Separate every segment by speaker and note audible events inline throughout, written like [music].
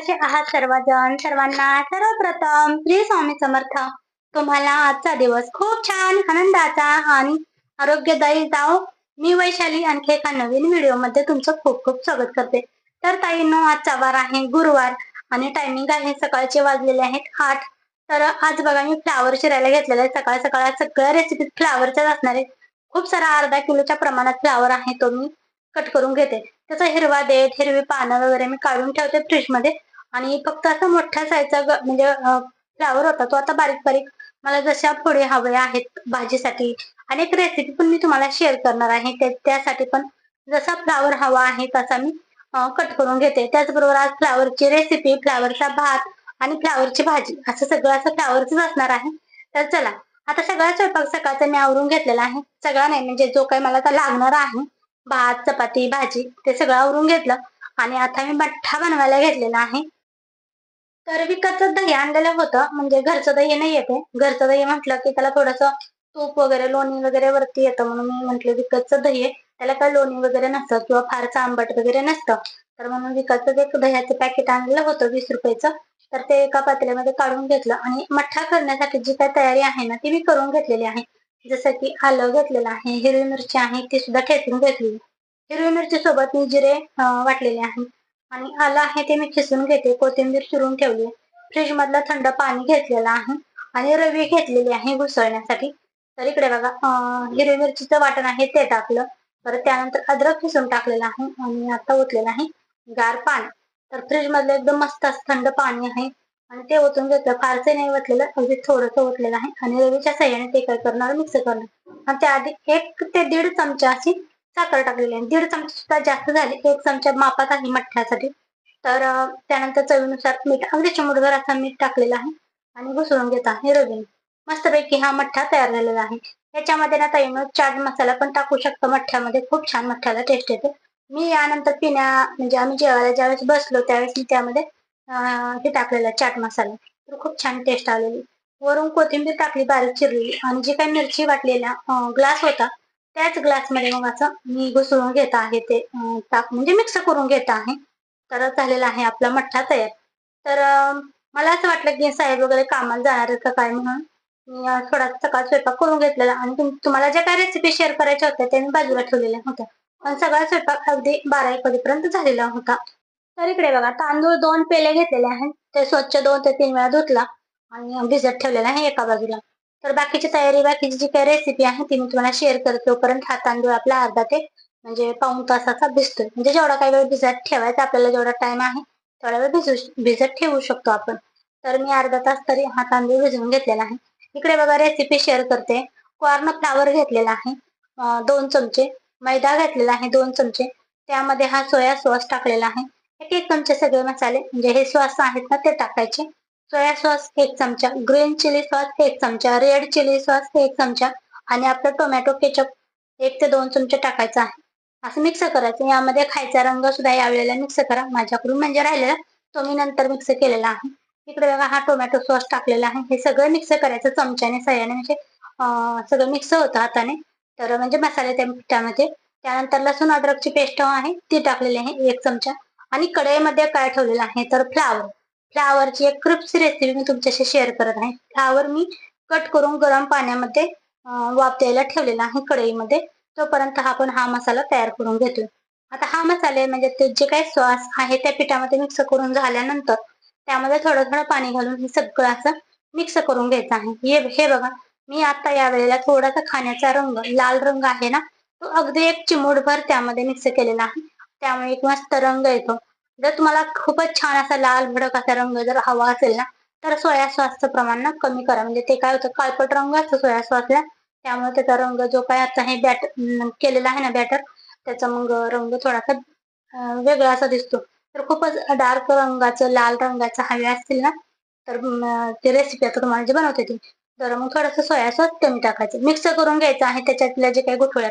Speaker 1: कसे आहात सर्वजण? सर्वांना सर्वप्रथम श्री स्वामी समर्थ. तुम्हाला आजचा दिवस खूप छान आनंदाचा आणि आरोग्यदायी जाओ. मी वैशाली आणखी एका नवीन व्हिडिओमध्ये तुमचं खूप खूप स्वागत करते. तर ताईंनो आजचा वार आहे गुरुवार आणि टायमिंग आहे सकाळचे वाजलेले आहेत आठ. तर आज बघा मी फ्लावर शिरायला घेतलेला आहे. सकाळ सकाळ सगळ्या रेसिपी फ्लावरच्याच असणार आहे खूप सारा अर्धा किलोच्या प्रमाणात फ्लावर आहे तो मी कट करून घेते. त्याचा हिरवा देठ हिरवी पानं वगैरे मी काढून ठेवते फ्रीजमध्ये. आणि फक्त असा मोठ्या साईजचा म्हणजे फ्लावर होता तो आता बारीक बारीक मला जशा पुढे हवे आहेत भाजीसाठी. आणि एक रेसिपी पण मी तुम्हाला शेअर करणार आहे. त्यासाठी पण जसा फ्लावर हवा आहे तसा मी कट करून घेते. त्याचबरोबर आज फ्लावरची रेसिपी फ्लावरचा भात आणि फ्लावरची भाजी असं सगळं असं फ्लावरच असणार आहे. तर चला आता सगळा स्वयंपाक सकाळचा मी आवरून घेतलेला आहे. सगळा नाही म्हणजे जो काही मला आता लागणार आहे भात चपाती भाजी ते सगळं आवरून घेतलं. आणि आता मी मठ्ठा बनवायला घेतलेला आहे. तर विकतच दही आणलेलं होतं म्हणजे घरचं दही नाही येते घरचं दही म्हटलं की त्याला थोडस तूप वगैरे लोणी वगैरे वरती येतं म्हणून मी म्हंटल विकतचं दही आहे. त्याला काय लोणी वगैरे नसतं किंवा फारसं आंबट वगैरे नसतं. तर म्हणून विकतचं एक दह्याचं पॅकेट आणलेलं होतं वीस रुपयाचं तर ते एका पातेल्यामध्ये काढून घेतलं आणि मठ्ठा करण्यासाठी जी काय तयारी आहे ना ती मी करून घेतलेली आहे. जसं की आलं घेतलेलं आहे हिरवी मिरची आहे ती सुद्धा ठेचून घेतली हिरवी मिरची सोबत मी जिरे वाटलेले आहे. आणि आलं आहे ते मी खिसून घेते कोथिंबीर चिरून ठेवली. फ्रीज मधलं थंड पाणी घेतलेलं आहे आणि रवी घेतलेली आहे घुसळण्यासाठी. तर इकडे बघा हिरवी मिरचीचं वाटण आहे ते टाकलं. तर त्यानंतर अद्रक खिसून टाकलेलं आहे आणि आता ओतलेलं आहे गार पाणी. तर फ्रीज मधलं एकदम मस्त थंड पाणी आहे आणि ते ओतून घेतलं. फारसे नाही ओतलेलं अगदी थोडस ओतलेलं आहे. आणि रवीच्या सह्याने ते काय करणार? मिक्स करणार. आणि त्याआधी एक ते दीड चमचा अशी साखर टाकलेली आहे. दीड चमचे सुद्धा जास्त झाले एक चमचा मापात आहे मठ्ठ्यासाठी. तर त्यानंतर चवीनुसार मीठ अगदी चिमुटभर असा मीठ टाकलेला आहे आणि घुसळून घेत आहे रवीने मस्तपैकी हा मठ्ठा तयार झालेला आहे. याच्यामध्ये ना ताई चाट मसाला पण टाकू शकतो मठ्ठ्यामध्ये. खूप छान मठ्ठ्याला टेस्ट येते. मी यानंतर पिण्या म्हणजे आम्ही जेवायला ज्यावेळेस बसलो त्यावेळेस मी त्यामध्ये हे टाकलेलं चाट मसाला. तर खूप छान टेस्ट आलेली. वरून कोथिंबीर टाकली बारीक चिरली आणि जी काही मिरची वाटलेल्या ग्लास होता त्याच ग्लासमध्ये मग असं मी घुसळून घेत आहे ते टाक म्हणजे मिक्स करून घेत आहे. तर झालेला आहे आपला मठ्ठा तयार. तर मला असं वाटलं की साहेब वगैरे कामाला जाणार का काय म्हणून? मी थोडा सकाळ स्वयंपाक करून घेतलेला आणि तुम्हाला ज्या काय रेसिपी शेअर करायच्या होत्या त्या मी बाजूला ठेवलेल्या होत्या. पण सगळा स्वयंपाक अगदी बारा एक वाजेपर्यंत झालेला होता. तर इकडे बघा तांदूळ दोन पेले घेतलेले आहेत. ते स्वच्छ दोन ते तीन वेळा धुतला आणि भिजत ठेवलेला आहे एका बाजूला. तर बाकीची तयारी बाकीची जी काही रेसिपी आहे ती मी तुम्हाला शेअर करते. तोपर्यंत हा तांदूळ आपला अर्धा ते म्हणजे पाऊन तासाचा भिजतोय. म्हणजे जेवढा काही वेळ भिजत ठेवायचा आपल्याला जेवढा टाइम आहे तेवढा वेळ भिजू भिजत ठेवू शकतो आपण. तर मी अर्धा तास तरी हा तांदूळ भिजवून घेतलेला आहे. इकडे बघा रेसिपी शेअर करते. कॉर्न फ्लावर घेतलेला आहे दोन चमचे. मैदा घेतलेला आहे दोन चमचे. त्यामध्ये हा सोया सॉस टाकलेला आहे. एक एक चमचे सगळे मसाले म्हणजे हे सॉस आहेत ना ते टाकायचे. सोया सॉस एक चमचा. ग्रीन चिली सॉस एक चमचा. रेड चिली सॉस एक चमचा. आणि आपला टोमॅटो केचप एक ते दोन चमचे टाकायचा आहे. असं मिक्स करायचं. यामध्ये खायचा रंग सुद्धा यावेळेला मिक्स करा. माझ्याकडून म्हणजे राहिलेला तो मी नंतर मिक्स केलेला आहे. इकडे बघा हा टोमॅटो सॉस टाकलेला आहे. हे सगळं मिक्स करायचं चमच्याने सह्याने म्हणजे सगळं मिक्स होतं हाताने. तर म्हणजे मसाले त्या पिठामध्ये त्यानंतर लसूण अद्रकची पेस्ट आहे ती टाकलेली आहे एक चमचा. आणि कढईमध्ये काय ठेवलेलं आहे तर फ्लावर फ्लावरची एक क्रिप्स रेसिपी मी तुमच्याशी शेअर करत आहे. फ्लावर मी कट करून गरम पाण्यामध्ये वाफ द्यायला ठेवलेला आहे कढईमध्ये. तोपर्यंत आपण हा मसाला तयार करून घेतोय. आता हा मसाले म्हणजे ते जे काही सॉस आहे त्या पिठामध्ये मिक्स करून झाल्यानंतर त्यामध्ये थोडं थोडं पाणी घालून हे सगळं असं मिक्स करून घ्यायचं आहे. हे हे बघा मी आता या वेळेला थोडासा खाण्याचा रंग लाल रंग आहे ना तो अगदी एक चिमूटभर त्यामध्ये मिक्स केलेला आहे. त्यामुळे एक मस्त रंग येतो. जर तुम्हाला खूपच छान असा लाल भडक असा रंग जर हवा असेल ना तर सोया सॉसचं प्रमाण ना कमी करा. म्हणजे ते काय होतं काळपट रंग असतो सोया सॉसला. त्यामुळे त्याचा रंग जो काय आता हे बॅट केलेला आहे ना बॅटर त्याचा मग रंग थोडासा वेगळा असा दिसतो. तर खूपच डार्क रंगाचं लाल रंगाचं हवे असतील ना तर ती रेसिपी आता तुम्हाला जे बनवते ती. तर मग थोडंसं सोया सॉस कमी टाकायचं. मिक्स करून घ्यायचं आहे त्याच्यातल्या जे काही गुठळ्या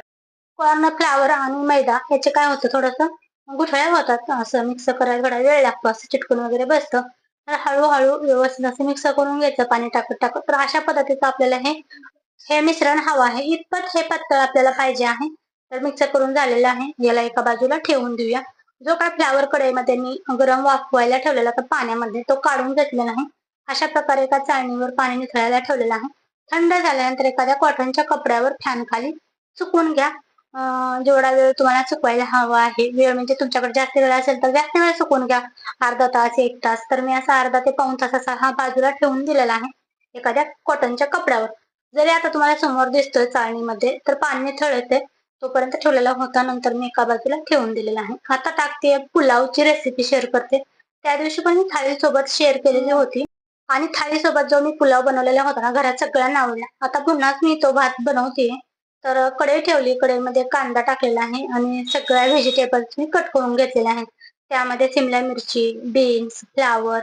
Speaker 1: कॉर्न फ्लावर आणि मैदा याचे काय होतं थोडंसं? गुठळ्या होतात असं मिक्स करायला थोडा वेळ लागतो असं चिटकून वगैरे बसतं. तर हळूहळू व्यवस्थित असं मिक्स करून घ्यायचं पाणी टाकत टाकत. तर अशा पद्धतीचं आपल्याला हे हे मिश्रण हवं आहे. इतपत हे पातळ आपल्याला पाहिजे आहे. तर मिक्स करून झालेलं आहे. याला एका बाजूला ठेवून देऊया. जो काय फ्लावर कढईमध्ये मी गरम वाफवायला ठेवलेला तर पाण्यामध्ये तो काढून घेतलेला आहे. अशा प्रकारे एका चाळणीवर पाणी निथळायला ठेवलेलं आहे. थंड झाल्यानंतर एखाद्या कॉटनच्या कपड्यावर फॅन खाली सुकून घ्या. जेवढा वेळ तुम्हाला सुकवायला हवा आहे वेळ म्हणजे तुमच्याकडे जास्त वेळ असेल तर जास्त वेळ सुकून घ्या. अर्धा तास एक तास. तर मी असा अर्धा ते पाऊन तास असा हा बाजूला ठेवून दिलेला आहे एखाद्या कॉटनच्या कपड्यावर. जरी आता तुम्हाला समोर दिसतोय चाळणीमध्ये तर पाणी थळते तोपर्यंत ठेवलेला होता नंतर मी एका बाजूला ठेवून दिलेला आहे. आता टाकते पुलावची रेसिपी शेअर करते. त्या दिवशी पण मी थाळी सोबत शेअर केलेली होती. आणि थाळी सोबत जो मी पुलाव बनवलेला होता ना घरात सगळ्यांना आवडला आता पुन्हाच मी तो भात बनवते तर कढई ठेवली. कढईमध्ये कांदा टाकलेला आहे आणि सगळ्या व्हेजिटेबल्स मी कट करून घेतलेल्या आहेत. त्यामध्ये सिमला मिरची बीन्स फ्लावर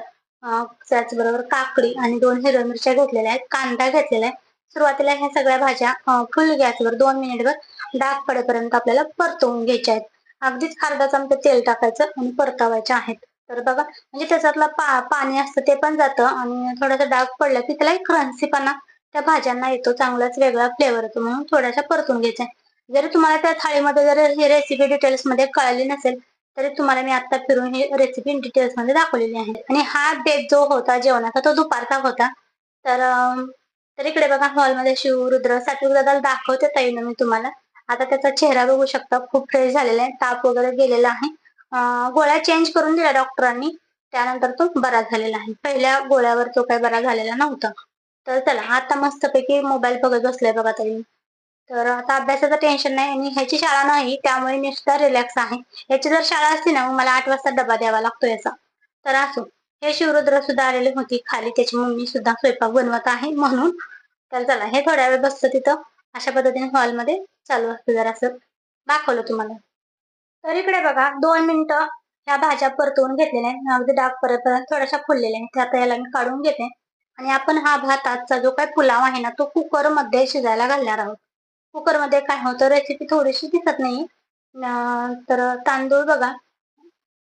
Speaker 1: त्याचबरोबर काकडी आणि दोन हिरव्या मिरच्या घेतलेल्या आहेत. कांदा घेतलेला आहे. सुरुवातीला ह्या सगळ्या भाज्या फुल गॅसवर दोन मिनिटवर डाग पडेपर्यंत आपल्याला परतवून घ्यायच्या आहेत. अगदीच अर्धा चमचा तेल टाकायचं आणि परतावायच्या आहेत. तर बघा म्हणजे त्याच्यातलं पा पाणी असतं ते पण जातं आणि थोडासा डाग पडला की त्याला एक क्रन्सीपणा त्या भाज्यांना येतो चांगलाच वेगळा फ्लेवर येतो म्हणून थोड्याशा परतून घ्यायचा जर तुम्हाला त्या थाळीमध्ये जर ही रेसिपी डिटेल्समध्ये कळाली नसेल तरी तुम्हाला मी आता फिरून ही रेसिपी डिटेल्समध्ये दाखवलेली आहे. आणि हा बेत जो होता जेवणाचा तो दुपारचा होता. तर तर इकडे बघा हॉलमध्ये शिव रुद्र सात्विक दादाला दाखवते ताईनं मी तुम्हाला. आता त्याचा चेहरा बघू शकता खूप फ्रेश झालेला आहे ताप वगैरे गेलेला आहे. गोळ्या चेंज करून दिल्या डॉक्टरांनी त्यानंतर तो बरा झालेला आहे. पहिल्या गोळ्यावर तो काही बरा झालेला नव्हता. तर चला आता मस्तपैकी मोबाईल बघत बसलाय बघा तरी तर आता अभ्यासाचं टेन्शन नाही आणि ह्याची शाळा नाही त्यामुळे मी सुद्धा रिलॅक्स आहे. याची जर शाळा असती ना मला आठ वाजता डबा द्यावा लागतो याचा. तर असो हे शिवरुद्र सुद्धा आलेली होती खाली त्याची मम्मी सुद्धा स्वयंपाक बनवत आहे म्हणून. तर चला हे थोड्या वेळ बसतं तिथं. अशा पद्धतीने हॉलमध्ये चालू असतं जरा असं दाखवलं तुम्हाला. तर इकडे बघा दोन मिनिटं ह्या भाज्या परतवून घेतलेल्या आहेत. अगदी डाग परत थोड्याशा फुललेल्या आहेत. त्या आता याला मी काढून घेते. आणि आपण हा भात आजचा जो काही पुलाव आहे ना तो कुकरमध्ये शिजायला घालणार आहोत. कुकरमध्ये काय होतं रेसिपी थोडीशी दिसत नाही. तर तांदूळ बघा.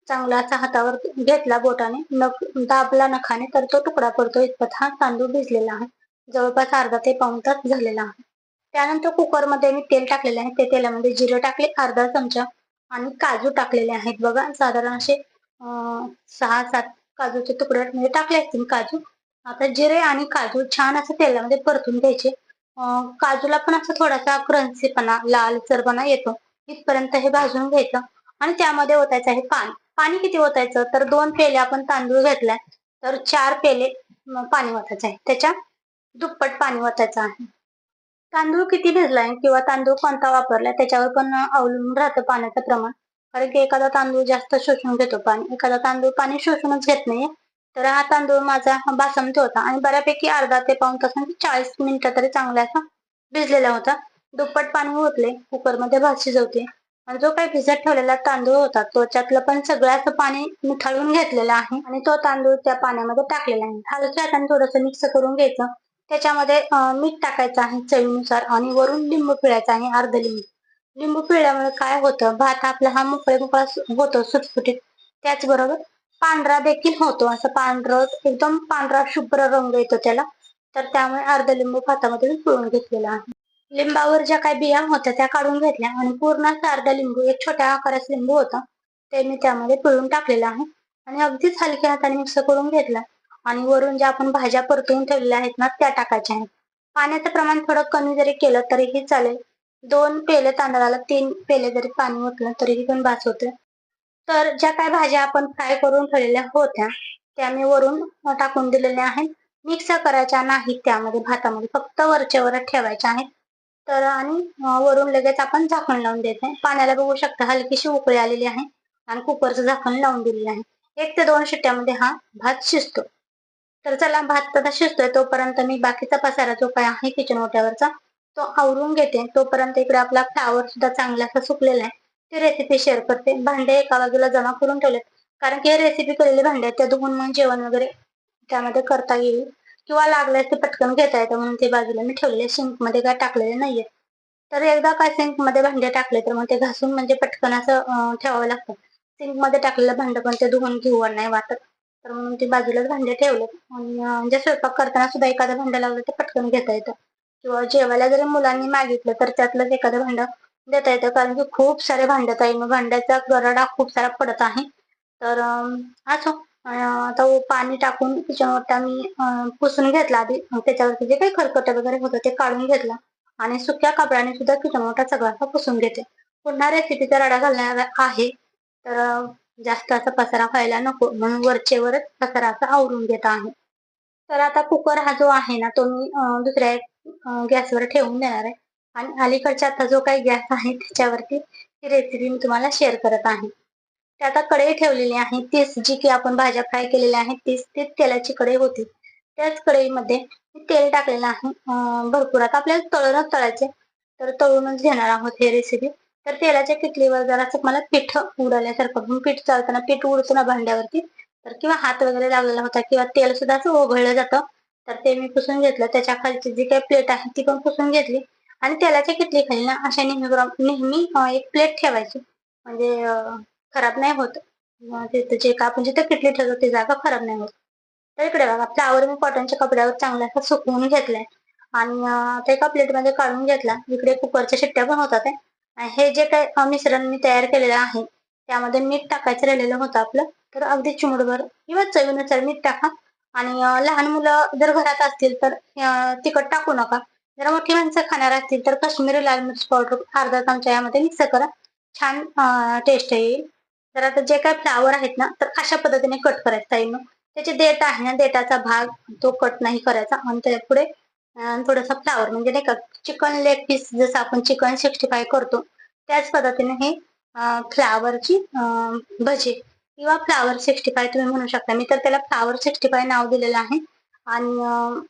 Speaker 1: चांगला असा हातावर घेतला बोटाने. नख दाबला नखाने तर तो तुकडा पडतो इतपत हा तांदूळ भिजलेला आहे. जवळपास अर्धा ते पाऊण तास झालेला आहे. त्यानंतर कुकरमध्ये मी तेल टाकलेले आहे. ते तेलामध्ये जिरं टाकले अर्धा चमचा आणि काजू टाकलेले आहेत. बघा साधारण असे अं, सहा सात काजूचे तुकडे म्हणजे टाकले असतील काजू. आता जिरे आणि काजू छान असं तेलामध्ये परतून घ्यायचे. काजूला पण असं थोडासा क्रंचीपणा लाल चरपणा येतो. इथपर्यंत हे भाजून घ्यायचं. आणि त्यामध्ये ओतायचं आहे पाणी. पाणी किती ओतायचं? तर दोन पेले आपण तांदूळ घेतलाय तर चार पेले पाणी ओतायचं आहे. त्याच्या दुप्पट पाणी ओतायचं आहे. तांदूळ किती भिजलाय किंवा तांदूळ कोणता वापरलाय त्याच्यावर पण अवलंबून राहतं पाण्याचं प्रमाण. कारण की एखादा तांदूळ जास्त शोषून घेतो पाणी. एखादा तांदूळ पाणी शोषूनच घेत नाही तर हा तांदूळ माझा बासमती होता. आणि बऱ्यापैकी अर्धा ते पाऊन तास म्हणजे चाळीस मिनिटं तरी चांगला असा भिजलेला होता. दुप्पट पाणी ओतले कुकरमध्ये भात शिजवते आणि जो काही भिजत ठेवलेला तांदूळ होता त्याच्यातलं पण सगळ्याच पाणी मिठाळून घेतलेलं आहे. आणि तो तांदूळ त्या पाण्यामध्ये टाकलेला आहे. हलक्या हाताने थोडंसं मिक्स करून घ्यायचं. त्याच्यामध्ये मीठ टाकायचं आहे चवीनुसार आणि वरून लिंबू पिळायचा आहे अर्ध लिंबू. लिंबू पिळल्यामुळे काय होतं? भात आपला हा मोकळे मोकळा होतो सुटसुटीत. त्याचबरोबर पांढरा देखील होतो. असं पांढरं एकदम पांढरा शुभ्र रंग येतो त्याला. तर त्यामुळे अर्ध लिंबू भातामध्ये पिळून घेतलेला आहे. लिंबावर ज्या काही बिया होत्या त्या काढून घेतल्या आणि पूर्ण असं अर्धा लिंबू एक छोट्या आकाराचा लिंबू होता ते मी त्यामध्ये पिळून टाकलेलं आहे. आणि अगदीच हलक्या हाताने मिक्स करून घेतला. आणि वरून ज्या आपण भाज्या परतून ठेवलेल्या आहेत ना त्या टाकायच्या आहेत. पाण्याचं प्रमाण थोडं कमी जरी केलं तरीही चालेल. दोन पेले तांदळाला तीन पेले जरी पाणी ओतलं तरीही पण बास होते तर ज्या काय भाज्या आपण फ्राय करून ठेवलेल्या होत्या त्या मी वरून टाकून दिलेल्या आहेत. मिक्स करायच्या नाहीत त्यामध्ये भातामध्ये फक्त वरच्या ठेवायच्या आहेत. तर आणि वरून लगेच आपण झाकण लावून द्यायचं आहे पाण्याला बघू शकता हलकीशी उकळी आलेली आहे आणि कुकरचं झाकण लावून दिलेलं आहे. एक ते दोन शिट्ट्यामध्ये हा भात शिजतो. तर चला भात तसा शिजतोय तोपर्यंत मी बाकीचा पसारा जो काय आहे किचन ओट्यावरचा तो आवरून घेते. तोपर्यंत इकडे आपला फ्लावर सुद्धा चांगला असा सुकलेला आहे. ती रेसिपी शेअर करते. भांडे एका बाजूला जमा करून ठेवलेत. कारण की रेसिपी केलेले भांडे आहेत त्या धुवून मग जेवण वगैरे त्यामध्ये करता येईल. किंवा लागल्यास ते पटकन घेता येतं म्हणून ते बाजूला मी ठेवलेले. सिंकमध्ये काय टाकलेले नाहीये. तर एकदा काय सिंकमध्ये भांडे टाकले तर मग ते घासून म्हणजे पटकन असं ठेवावं लागतं. सिंकमध्ये टाकलेलं भांडं पण ते धुवून घेऊ नाही वाटत. तर म्हणून ते बाजूलाच भांडे ठेवले आणि म्हणजे स्वयंपाक करताना सुद्धा एखादं भांडं लावलं ते पटकन घेता येतं. किंवा जेवायला जरी मुलांनी मागितलं तर त्यातलंच एखादं भांडं देता येतं. कारण की खूप सारे भांड्यात आहे मग भांड्याचा गरडा खूप सारा पडत आहे. तर असो. आता हो, पाणी टाकून त्याच्यावर मी पुसून घेतला आधी. त्याच्यावरती जे काही खरकट वगैरे होतं ते काढून घेतलं. आणि सुक्या कापडाने सुद्धा किचन मोठा सगळा असा पुसून घेते. पुन्हा रेसिपीचा रडा घालणार आहे. तर जास्त असा पसारा व्हायला नको. म्हणून वरचेवरच पसारा असा आवरून घेत आहे. तर आता कुकर हा जो आहे ना तो मी दुसऱ्या गॅसवर ठेवून देणार आहे. आणि अलीकडच्या आता जो काही गॅस आहे त्याच्यावरती ती रेसिपी मी तुम्हाला शेअर करत आहे. ते आता कढई ठेवलेली आहे तीच जी की आपण भाज्या फ्राय केलेल्या आहेत तीच तीच तेलाची कढई होती. त्याच कढईमध्ये मी तेल टाकलेलं आहे. भरपूर आता आपल्याला तळूनच तळायचे तर तळूनच घेणार आहोत हे रेसिपी तर तेलाच्या किटलीवर जरासं मला पीठ उडाल्यासारखं पीठ चालताना पीठ उडतो ना भांड्यावरती तर किंवा हात वगैरे लागलेला होता किंवा तेल सुद्धा असं ओघळलं जातं तर ते मी पुसून घेतलं. त्याच्या खालची जी काही प्लेट आहे ती पण पुसून घेतली. आणि तेलाच्या किटली खाली ना अशा नेहमी नेहमी एक प्लेट ठेवायची. म्हणजे खराब नाही होत. तिथं जे का आपण जिथे किटली ठेवतो ती जागा खराब नाही होत. तर इकडे बघा फ्लावर मी कॉटनच्या कपड्यावर चांगला असा सुकवून घेतलाय. आणि अं, ते एका प्लेटमध्ये काढून घेतला. इकडे कुकरच्या शिट्ट्या पण होतात आणि हे जे काही मिश्रण मी तयार केलेलं आहे त्यामध्ये मीठ टाकायचं राहिलेलं होतं आपलं. तर अगदी चिमुडभर किंवा चवीनुसार मीठ टाका. आणि लहान मुलं जर घरात असतील तर तिखट टाकू नका. जर मोठी माणसं खाणार असतील तर काश्मीरी लाल मिरची पावडर अर्धा चमचा यामध्ये मिक्स करा. छान टेस्ट येईल. तर आता जे काही फ्लावर आहेत ना तर अशा पद्धतीने कट करायचं ताई त्याचे देठ आहे ना देठाचा भाग तो कट नाही करायचा. आणि त्याच्या पुढे थोडासा फ्लावर म्हणजे नाही का चिकन लेग पीस जसं आपण चिकन सिक्स्टी फाय करतो त्याच पद्धतीने हे फ्लावरची भजी किंवा फ्लावर सिक्स्टी फाय तुम्ही म्हणू शकता. मी तर त्याला फ्लावर सिक्स्टी फाय नाव दिलेलं आहे. आणि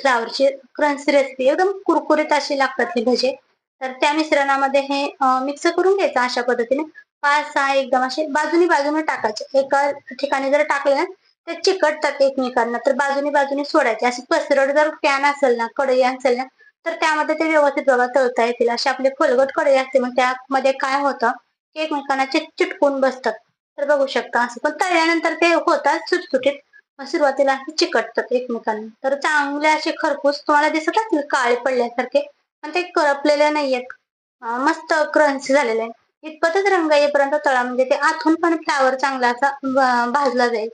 Speaker 1: फ्लावरची क्रंची रेसिपी एकदम कुरकुरीत अशी लागतात ही भजे. तर त्या मिश्रणामध्ये हे मिक्स करून घ्यायचं अशा पद्धतीने. पाच सहा एकदम असे बाजूनी बाजूने टाकायचे. एका ठिकाणी जर टाकले ना ते चिकटतात एकमेकांना. तर बाजूनी बाजूने सोडायचे. असे पसरड जर पॅन असेल ना कढई असेल ना तर त्यामध्ये ते व्यवस्थित बघा तळता येतील. अशी आपली खोलगट कढई असते मग त्यामध्ये काय होतं की एकमेकांना चिटकून बसतात. तर बघू शकता असं. पण तळल्यानंतर ते होतात सुटसुटीत. सुरुवातीला चिकटतात एकमेकांना. तर चांगले असे खरपूस तुम्हाला दिसत असतील काळे पडल्यासारखे. पण ते करपलेले नाहीयेत. मस्त क्रंची झालेले आहे इतपतच रंग येईपर्यंत तळा म्हणजे ते आतून पण फ्लावर चांगला असा भाजला जाईल.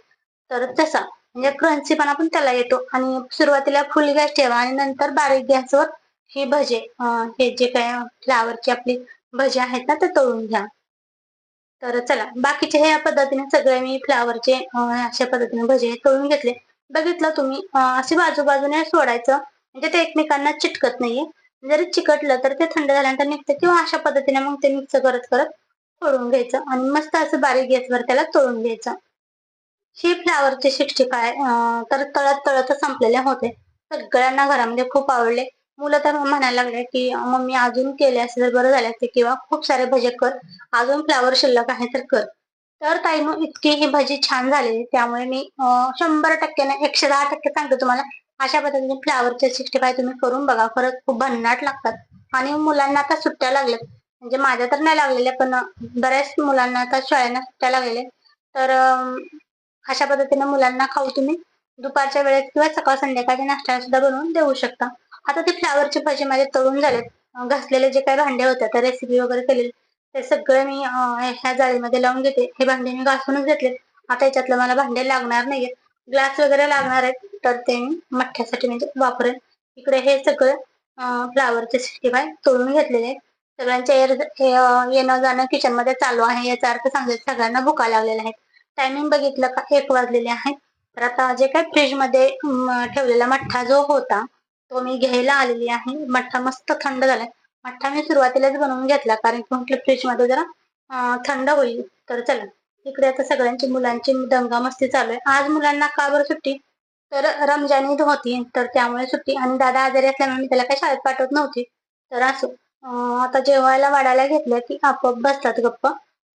Speaker 1: तर तसा म्हणजे क्रंची पण आपण त्याला येतो. आणि सुरुवातीला फुल गॅस ठेवा आणि नंतर बारीक गॅसवर ही भजे हे जे काय फ्लावरची आपली भजे आहेत ना ते तळून घ्या. तर चला बाकीचे हे या पद्धतीने सगळे मी फ्लावरचे अशा पद्धतीने भजे तळून घेतले. बघितलं तुम्ही असे बाजूबाजूने सोडायचं. म्हणजे ते एकमेकांना चिटकत नाहीये. जरी चिकटलं तर ते थंड झाल्यानंतर निघतं किंवा अशा पद्धतीने मग ते मिक्स करत करत तळून घ्यायचं आणि मस्त असं बारीक गॅसवर त्याला तळून घ्यायचं. ही फ्लावरचे शिक्षिका आहे तर तळत तळत संपलेले होते. सगळ्यांना घरामध्ये खूप आवडले. मुलं तर म्हणायला लागले की मम्मी अजून केले असते तर बरं झाले असते किंवा खूप सारे भजे कर. अजून फ्लावर शिल्लक आहे तर कर. तर ताईनो इतकी ही भजी छान झालेली त्यामुळे मी शंभर टक्क्याने एकशे दहा टक्के सांगते तुम्हाला. अशा पद्धतीने फ्लावरचे सिक्स्टी फाय तुम्ही करून बघा. खरंच खूप भन्नाट लागतात. आणि मुलांना आता सुट्ट्या लागल्यात. म्हणजे माझ्या तर नाही लागलेल्या पण बऱ्याच मुलांना आता शाळेना सुट्ट्या लागलेल्या तर अशा पद्धतीने मुलांना खाऊ तुम्ही. दुपारच्या वेळेत किंवा सकाळ संध्याकाळच्या नाश्त्याला सुद्धा बनवून देऊ शकता. आता ते फ्लावरचे भाजी माझे तळून झालेत. घासलेले जे काही भांडे होते त्या रेसिपी वगैरे केलेली ते सगळं मी ह्या जाळीमध्ये लावून घेते. हे भांडे मी घासूनच घेतले. आता याच्यातलं मला भांडे लागणार नाहीये. ग्लास वगैरे लागणार आहेत तर ते मी मठ्ठ्यासाठी म्हणजे वापरेन. इकडे हे सगळं फ्लावरचे सिक्स्टी फाय तळून घेतलेले सगळ्यांच्या येणं जाणं किचनमध्ये चालू आहे याचा अर्थ सांगायचं सगळ्यांना भुका लागलेल्या आहेत. टायमिंग बघितलं का? एक वाजलेले आहे. तर आता जे काही फ्रीजमध्ये ठेवलेला मठ्ठा जो होता तो मी घ्यायला आलेली आहे. मठ्ठा मस्त थंड झालाय. मठ्ठा मी सुरुवातीलाच बनवून घेतला कारण की म्हटलं फ्रीजमध्ये जरा थंड होईल तर चला. इकडे आता सगळ्यांची मुलांची दंगा मस्ती चालू आहे. आज मुलांना का बरं सुट्टी? तर रमजान ईद होती तर त्यामुळे सुट्टी. आणि दादा आजारी असल्यामुळे मी त्याला काही शाळेत पाठवत नव्हती. तर असो आता जेवायला वाढायला घेतलं की आपोआप बसतात गप्प.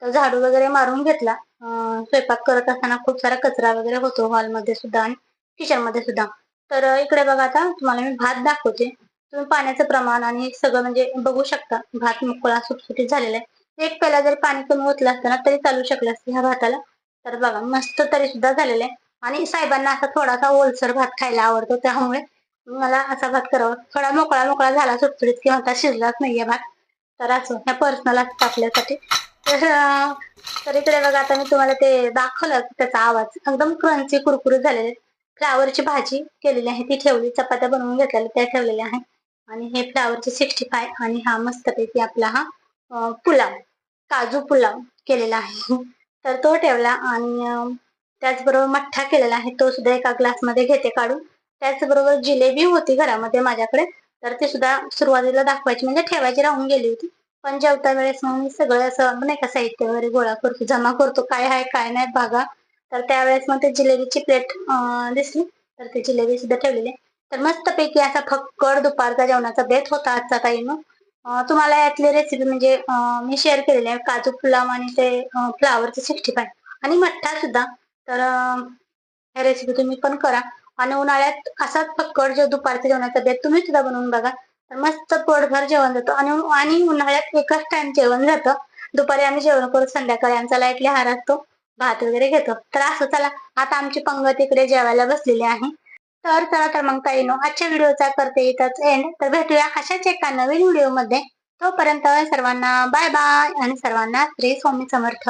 Speaker 1: तर झाडू वगैरे मारून घेतला. स्वयंपाक करत असताना खूप सारा कचरा वगैरे होतो हॉलमध्ये सुद्धा आणि किचनमध्ये सुद्धा. तर इकडे बघा आता तुम्हाला मी भात दाखवते. तुम्ही पाण्याचं प्रमाण आणि सगळं म्हणजे बघू शकता. भात मोकळा सुटसुटीत झालेला आहे. एक पेला जर पाणी कमी ओतलं असतं ना तरी चालू शकलं असतं ह्या भाताला. तर बघा मस्त तरी सुद्धा झालेलं आहे. आणि साहेबांना असा थोडासा ओलसर भात खायला आवडतो त्यामुळे मला असा भात करावा. थोडा मोकळा मोकळा झाला सुटसुटीत किंवा आता शिजलाच नाहीये भात. तर असं ह्या पर्सनल असतात आपल्यासाठी. तर तर इकडे बघा आता मी तुम्हाला ते दाखवलं त्याचा आवाज. एकदम क्रंची कुरकुरीत झालेले फ्लावरची भाजी केलेली आहे. ती ठेवली चपात्या बनवून घेतलेल्या त्या ठेवलेल्या आहे आणि हे फ्लावरचे सिक्स्टी फाय आणि हा मस्तपैकी आपला हा पुलाव काजू पुलाव केलेला आहे. [laughs] तर तो ठेवला आणि त्याचबरोबर मठ्ठा केलेला आहे. तो सुद्धा एका ग्लासमध्ये घेते काढून. त्याचबरोबर जिलेबी होती घरामध्ये माझ्याकडे. तर ती सुद्धा सुरुवातीला दाखवायची म्हणजे ठेवायची राहून गेली होती. पण जेवता वेळेस मग मी सगळं असं नाही का साहित्य वगैरे गोळा करतो जमा करतो. काय आहे काय नाही बघा. तर त्यावेळेस मग ते जिलेबीची प्लेट दिसली. तर ती जिलेबी सुद्धा ठेवलेली. आहे. तर मस्तपैकी असा फक्कड दुपारचा जेवणाचा बेत होता आजचा काही मग. तुम्हाला यातली रेसिपी म्हणजे मी शेअर केलेली आहे. काजू पुलाव आणि ते फ्लावरचे सिक्स्टी फाय आणि मठ्ठा सुद्धा. तर ह्या हे रेसिपी तुम्ही पण करा. आणि उन्हाळ्यात असाच फक्कड जो दुपारच्या जेवणाचा बेत तुम्ही सुद्धा बनवून बघा. तर मस्त पोटभर जेवण जातं. आणि आणि उन्हाळ्यात एकच टाइम जेवण जातं. दुपारी आम्ही जेवण करू संध्याकाळी. आमचा लाईटली हार असतो. भात वगैरे घेतो. तर असं चला आता आमची पंगत इकडे जेवायला बसलेली आहे. तर चला तर मग काही नो आजच्या व्हिडिओचा करते इथंच एंड तर भेटूया अशाच एका नवीन व्हिडिओमध्ये. तोपर्यंत सर्वांना बाय बाय आणि सर्वांना श्री स्वामी समर्थ.